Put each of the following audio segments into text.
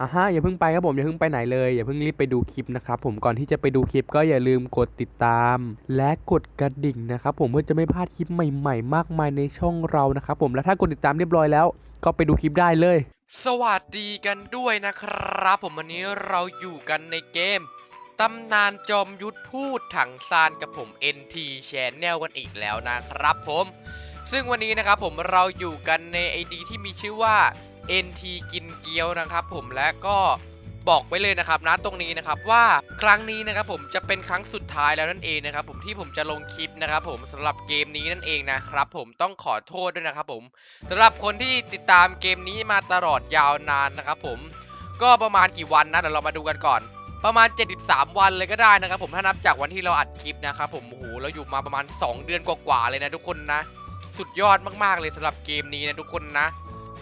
อะฮะอย่าเพิ่งไปครับผมอย่าเพิ่งไปไหนเลยอย่าเพิ่งรีบไปดูคลิปนะครับผมก่อนที่จะไปดูคลิปก็อย่าลืมกดติดตาม และกดกระดิ่งนะครับผมเพื่อจะไม่พลาดคลิปใหม่ ๆ มากมายในช่องเรานะครับผมและถ้ากดติดตามเรียบร้อยแล้ว ก็ไปดูคลิปได้เลย สวัสดีกันด้วยนะครับ ผมวันนี้เราอยู่กันในเกมตำนานจอมยุทธพูดถังซานกับผม NT Channel กันอีกแล้วนะครับผม ซึ่งวันนี้นะครับผมเราอยู่กันใน ID ที่มีชื่อว่า NT กินเกี๊ยวนะครับ ผมและก็บอกไว้เลยนะครับนะตรงนี้นะครับว่าครั้งนี้นะครับผมจะเป็นครั้งสุดท้ายแล้วนั่นเองนะครับผมที่ผมจะลงคลิปนะครับผมสำหรับเกมนี้นั่นเองนะครับผมต้องขอโทษด้วยนะครับผมสำหรับคนที่ติดตามเกมนี้มาตลอดยาวนานนะครับผมก็ประมาณกี่วันนะเดี๋ยวเรามาดูกันก่อน ประมาณ 73 วันเลยก็ได้นะครับผมถ้านับจากวันที่เราอัดคลิปนะครับผมโอ้โหเราอยู่มาประมาณ 2 เดือนกว่าๆเลยนะทุกคนนะ สุดยอดมากๆเลยสำหรับเกมนี้นะทุกคนนะ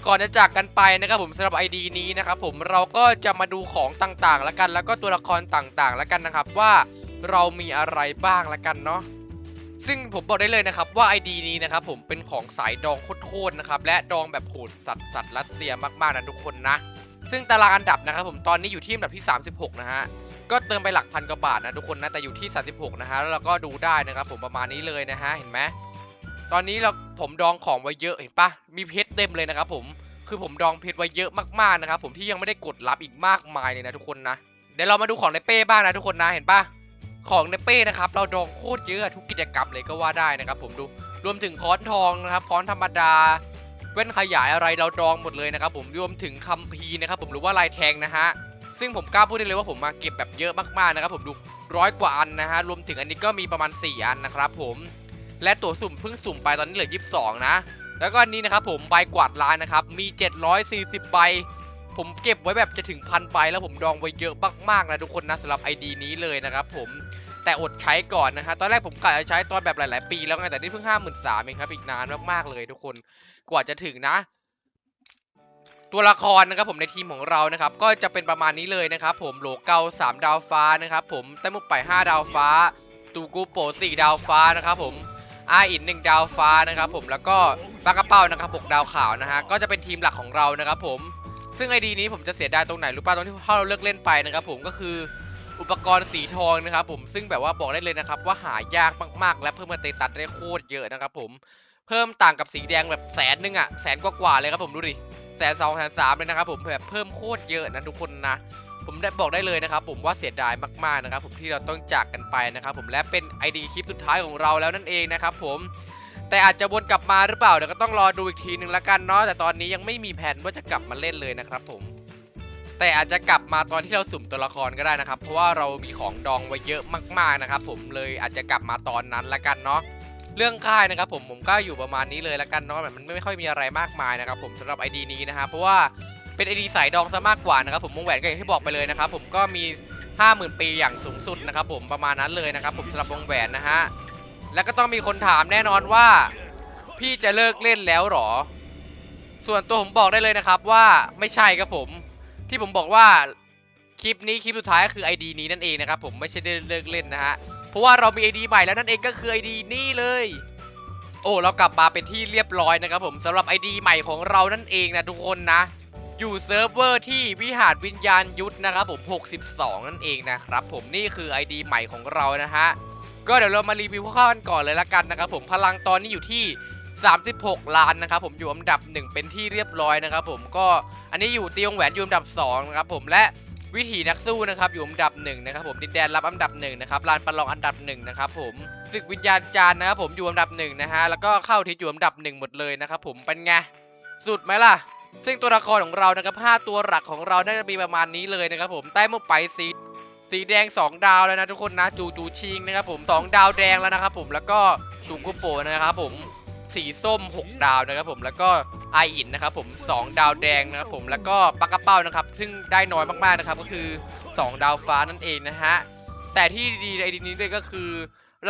ก่อนจะจากกันไปนะครับผมสำหรับ ID นี้นะครับผมเราก็จะมาดูของต่างๆ แล้วกัน แล้วก็ตัวละครต่างๆ แล้วกันนะครับว่าเรามีอะไรบ้างแล้วกันเนาะซึ่งผมบอกได้เลยนะครับว่า ID นี้นะครับผมเป็นของสายดองโคตรๆนะครับและดองแบบโหดสัตว์สัตว์รัสเซียมากๆนะทุกคนนะ ซึ่งตารางอันดับนะครับผมตอนนี้อยู่ที่อันดับที่ 36 นะฮะก็เติมไปหลักพันกว่าบาทนะทุกคนนะแต่อยู่ที่ 36 นะฮะแล้วเราก็ดูได้นะครับผมประมาณนี้เลยนะฮะเห็นไหม ตอนนี้เราผมดองของไว้เยอะเห็นปะมีเพชรเต็มเลยนะครับผมคือผมดองเพชรไว้เยอะมากๆนะครับผมที่ยังไม่ได้กดรับอีกมากมายเลยนะทุกคนนะเดี๋ยวเรามาดูของในเป้บ้างนะทุกคนนะเห็นปะของในเป้นะครับเราดองโคตรเยอะทุกกิจกรรมเลยก็ว่าได้นะครับผมดูรวมถึงค้อนทองนะครับค้อนธรรมดาแว่นขยายอะไรเราดองหมดเลยนะครับผมรวมถึงคัมภีร์นะครับผมหรือว่าลายแทงนะฮะซึ่งผมกล้าพูดได้เลยว่าผมมาเก็บแบบเยอะมากๆนะครับผมดูร้อยกว่าอันนะฮะรวมถึงอันนี้ก็มีประมาณ 4 อันนะครับผม และตัวสุ่มเพิ่งสุ่มไปตอนนี้เหลือ 22 นะ แล้วก็อันนี้นะครับผมใบกวาดล้านนะครับ มี 740 ใบ ผมเก็บไว้แบบจะถึงพันใบแล้วผมดองไว้เยอะมากๆนะทุกคนนะสำหรับ ID นี้เลยนะครับผมแต่อดใช้ก่อนนะฮะ ตอนแรกผมกะจะใช้ตอนแบบหลาย ๆ ปีแล้วไง แต่นี่เพิ่งห้าหมื่นสามเองครับ อีกนานมาก ๆ เลยทุกคน กว่าจะถึงนะ ตัวละครนะครับผมในทีมของเรานะครับ ก็จะเป็นประมาณนี้เลยนะครับผม โหลเกา3ดาวฟ้านะครับผม แต้มุกไป5ดาวฟ้า ตูกูโป4ดาวฟ้านะครับผม อาอิน1ดาวฟ้านะครับผมแล้วก็ปลากระเป้านะครับ6ดาวขาวนะฮะก็จะเป็นทีมหลักของเรานะครับผมซึ่งไอดีนี้ผมจะเสียดายตรงไหนรู้ป่ะตรงที่ถ้าเราเลิกเล่นไปนะครับผมก็คืออุปกรณ์สีทองนะครับผมซึ่งแบบว่าบอกได้เลยนะครับว่าหายากมากๆ และเพิ่มมาเตตัดได้โคตรเยอะนะครับผมเพิ่มต่างกับสีแดงแบบแสนนึงอะแสนกว่าๆเลยครับผมดูดิแสนสองแสนสามเลยนะครับผมแบบเพิ่มโคตรเยอะนะทุกคนนะ ผมได้บอกได้เลยนะครับ ผมว่าเสียดายมากๆนะครับ ผมที่เราต้องจากกันไปนะครับ ผมและเป็น ID คลิปสุดท้ายของเราแล้วนั่นเองนะครับ ผมแต่อาจจะวนกลับมาหรือเปล่าเดี๋ยวก็ต้องรอดูอีกทีนึงละกันเนาะแต่ตอนนี้ยังไม่มีแผนว่าจะกลับมาเล่นเลยนะครับ ผม แต่อาจจะกลับมาตอนที่เราสุ่มตัวละครก็ได้นะครับ เพราะว่าเรามีของดองไว้เยอะมากๆนะครับ ผมเลยอาจจะกลับมาตอนนั้นละกันเนาะเรื่องค่ายนะครับ ผมผมก็อยู่ประมาณนี้เลยละกันเนาะแบบมันไม่ค่อยมีอะไรมากมายนะครับ ผมสำหรับ ID นี้นะครับเพราะว่า เป็น ID สายดองซะมากกว่านะครับผมวงแหวนก็อย่างที่บอกไปเลยนะครับผมก็มี 50,000 ปีอย่างสูงสุดนะครับผมประมาณนั้นเลยนะครับผมสำหรับวงแหวนนะฮะแล้วก็ต้องมีคนถามแน่นอนว่า พี่จะเลิกเล่นแล้วหรอ ส่วนตัวผมบอกได้เลยนะครับว่าไม่ใช่ครับผม ที่ผมบอกว่าคลิปนี้คลิปสุดท้ายก็คือ ID นี้นั่นเองนะครับผมไม่ใช่ได้เลิกเล่นนะฮะเพราะว่าเรามี ID ใหม่แล้วนั่นเองก็คือ ID นี่เลยโอ้เรากลับมาเป็นที่เรียบร้อยนะครับผมสำหรับ ID ใหม่ของเรานั่นเองนะทุกคนนะ อยู่เซิร์ฟเวอร์ที่วิหารวิญญาณยุทธนะครับผม 62 นั่นเองนะครับผมนี่คือ ID ใหม่ของเรานะฮะ ก็เดี๋ยวเรามารีวิวข้าวกันก่อนเลยละกันนะครับผมพลังตอนนี้อยู่ที่ 36 ล้านนะครับผมอยู่อันดับ 1 เป็นที่เรียบร้อยนะครับผมก็อันนี้อยู่ตีวงแหวนอยู่อันดับ2นะครับผมและวิถีนักสู้นะครับอยู่อันดับ1นะครับผมดินแดนรับอันดับ1นะครับลานประลองอันดับ1นะครับผมศึกวิญญาณจารนะครับผมอยู่อันดับ1นะฮะแล้วก็เข้าทิศอยู่อันดับ1หมดเลยนะครับผมเป็นไงสุดไหมล่ะ ซึ่งตัวละครของเรานะครับ5ตัวหลักของเราน่าจะมีประมาณนี้เลยนะครับผมใต้มุกไปสีสีแดง 2 ดาวแล้วนะทุกคนนะจูจูชิงนะครับผม2ดาวแดงแล้วนะครับผมแล้วก็ตูกุโปะนะครับผมสีส้ม 6 ดาวนะครับผมแล้วก็ไออินนะครับผม2ดาวแดงนะครับผมแล้วก็ปากกระเป้านะครับซึ่งได้น้อยมากๆนะครับก็คือ 2 ดาวฟ้านั่นเองนะฮะแต่ที่ดีในดีนี้เลยก็คือ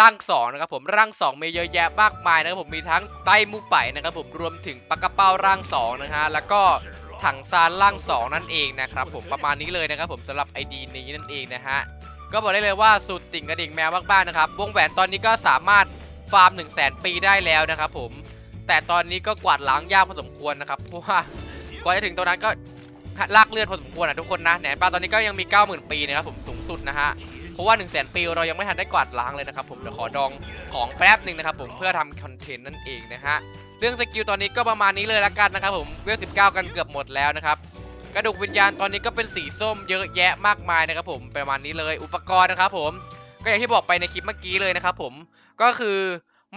ร่าง2นะครับผมร่าง2มีเยอะแยะมากมายนะครับผมมีทั้งไต้มูไปนะครับผมรวมถึงปากกระเป้าร่าง2นะฮะแล้วก็ถังซานร่าง 2 นั่นเองนะครับผมประมาณนี้เลยนะครับผมสำหรับ ID นี้นั่นเองนะฮะก็บอกได้เลยว่าสุดติ่งกระดิ่งแมวมากๆนะครับวงแหวนตอนนี้ก็สามารถฟาร์ม 1 0 0 0 0แปีได้แล้วนะครับผมแต่ตอนนี้ก็กวาดล้างยากพอสมควรนะครับเพราะว่ากว่าจะถึงตรงนั้นก็ลากเลือดพอสมควรนะทุกคนนะแหนนปลาตอนนี้ก็ยังมี 90,000 ปีนะครับผมสูงสุดนะฮะ เพราะว่า1 0 0 0 0แสนปีเรายังไม่ทันได้กวาดล้างเลยนะครับผมเดี๋ยวขอดองของแป๊บหนึ่งนะครับผมเพื่อทำคอนเทนต์นั่นเองนะฮะเรื่องสกิลตอนนี้ก็ประมาณนี้เลยละกันนะครับผมเวล19กันเกือบหมดแล้วนะครับกระดูกวิญญาณตอนนี้ก็เป็นสีส้มเยอะแยะมากมายนะครับผมประมาณนี้เลยอุปกรณ์นะครับผมก็อย่างที่บอกไปในคลิปเมื่อกี้เลยนะครับผมก็คือ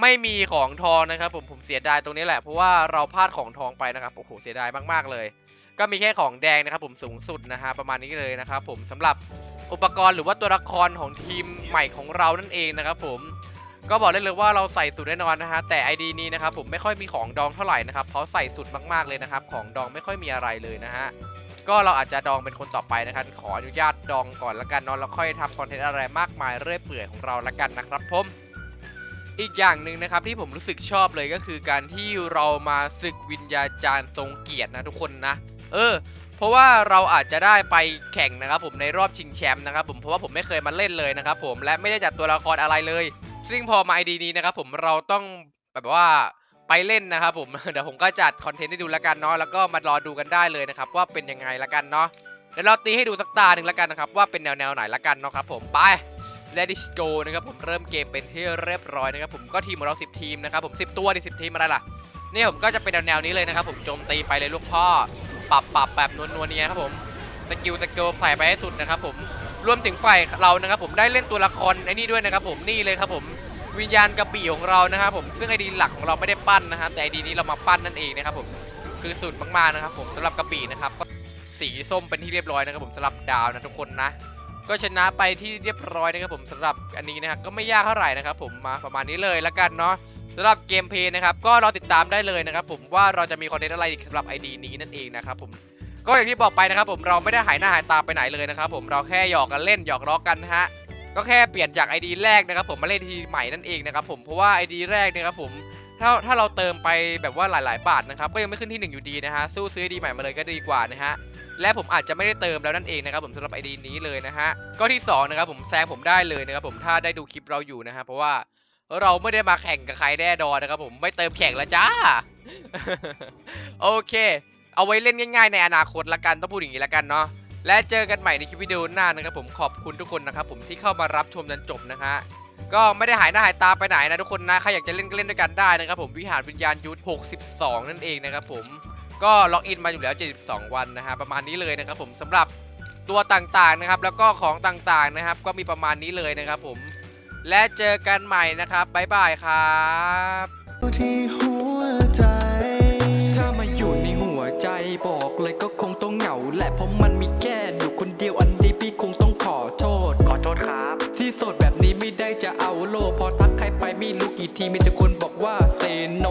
ไม่มีของทองนะครับผมผมเสียดายตรงนี้แหละเพราะว่าเราพลาดของทองไปนะครับโอ้โหเสียดายมากๆเลย ก็มีแค่ของแดงนะครับผมสูงสุดนะฮะประมาณนี้เลยนะครับผมสำหรับ อุปกรณ์หรือว่าตัวละครของทีมใหม่ของเรานั่นเองนะครับผมก็บอกได้เลยว่าเราใส่สุดแน่นอนนะฮะแต่ ID นี้นะครับผมไม่ค่อยมีของดองเท่าไหร่นะครับเพราะใส่สุดมากๆเลยนะครับ ของดองไม่ค่อยมีอะไรเลยนะฮะก็เราอาจจะดองเป็นคนต่อไปนะครับขออนุญาตดองก่อนละกันนอนแล้วค่อยทำคอนเทนต์อะไรมากมายเรื่อยเปื่อยของเราละกันนะครับผมอีกอย่างหนึ่งนะครับที่ผมรู้สึกชอบเลยก็คือการที่เรามาศึกวิญญาจารย์ทรงเกียรตินะทุกคนนะ เออ เพราะว่าเราอาจจะได้ไปแข่งนะครับผมในรอบชิงแชมป์นะครับผมเพราะว่าผมไม่เคยมาเล่นเลยนะครับผมและไม่ได้จัดตัวละครอะไรเลย ซึ่งพอมาไอดีนี้นะครับผมเราต้องแบบว่าไปเล่นนะครับผมเดี๋ยวผมก็จัดคอนเทนต์ให้ดูแล้วกันเนาะแล้วก็มารอดูกันได้เลยนะครับว่าเป็นยังไงละกันเนาะเดี๋ยวเราตีให้ดูสักตาหนึ่งละกันนะครับว่าเป็นแนวแนวไหนละกันเนาะครับผมไป Let's go นะครับผมเริ่มเกมเป็นที่เรียบร้อยนะครับผมก็ทีมของเรา 10 ทีมนะครับผม 10 ตัวดิ10 ทีมอะไรล่ะนี่ผมก็จะเป็นแนวๆนี้เลยนะครับผมโจมตีไปเลยลูกพ่อ ปรับปรับแบบนวลๆเนี้ยครับผมสกิลสกิลใส่ไปให้สุดนะครับผมรวมถึงฝ่ายเรานะครับผมได้เล่นตัวละครไอ้นี่ด้วยนะครับผมนี่เลยครับผมวิญญาณกระบี่ของเรานะครับผมซึ่งไอดีหลักของเราไม่ได้ปั้นนะฮะแต่ไอดีนี้เรามาปั้นนั่นเองนะครับผมคือสุดมากๆนะครับผมสำหรับกระบี่นะครับก็สีส้มเป็นที่เรียบร้อยนะครับผมสำหรับดาวนะทุกคนนะก็ชนะไปที่เรียบร้อยนะครับผมสำหรับอันนี้นะครับก็ไม่ยากเท่าไหร่นะครับผมมาประมาณนี้เลยละกันเนาะ สำหรับเกมเพลย์นะครับก็รอติดตามได้เลยนะครับผมว่าเราจะมีคอนเทนต์อะไรสำหรับ ID นี้นั่นเองนะครับผมก็อย่างที่บอกไปนะครับผมเราไม่ได้หายหน้าหายตาไปไหนเลยนะครับผมเราแค่หยอกกันเล่นหยอกล้อกันนะฮะก็แค่เปลี่ยนจาก ID แรกนะครับผมมาเล่นทีใหม่นั่นเองนะครับผมเพราะว่า ID แรกเนะครับผมถ้าถ้าเราเติมไปแบบว่าหลาย ๆ บาทนะครับก็ยังไม่ขึ้นที่หนึ่งอยู่ดีนะฮะสู้ซื้อ ID ใหม่มาเลยก็ดีกว่านะฮะและผมอาจจะไม่ได้เติมแล้วนั่นเองนะครับผมสำหรับไอดีนี้เลยนะฮะก็ที่สองนะครับผมแซงผมได้เลยนะครับผมถ้าได้ดูคลิปเราอยู่นะฮะเพราะว่า เราไม่ได้มาแข่งกับใครแน่นอนนะครับผมไม่เติมแข่งแล้วจ้า โอเค เอาไว้เล่นง่ายๆในอนาคตละกันต้องพูดอย่างนี้ละกันเนาะและเจอกันใหม่ในคลิปวิดีโอหน้านะครับผมขอบคุณทุกคนนะครับผมที่เข้ามารับชมจนจบนะฮะก็ไม่ได้หายหน้าหายตาไปไหนนะทุกคนนะใครอยากจะเล่นก็เล่นด้วยกันได้นะครับผมวิหารวิญญาณยุทธ62 นั่นเองนะครับผมก็ล็อกอินมาอยู่แล้ว 72 วันนะฮะประมาณนี้เลยนะครับผมสำหรับตัวต่างๆนะครับ แล้วก็ของต่างๆนะครับ ก็มีประมาณนี้เลยนะครับผม และเจอกันใหม่นะครับบ๊ายบายครับที่หัวใจ ถ้ามาอยู่ในหัวใจบอกเลยก็คงต้องเหงาแหละเพราะมันมีแค่อยู่คนเดียวอันนี้พี่คงต้องขอโทษ ขอโทษครับ ที่โสดแบบนี้ไม่ได้จะเอาโลกพอทักใครไปไม่รู้กี่ทีมีแต่คนบอกว่าเซโน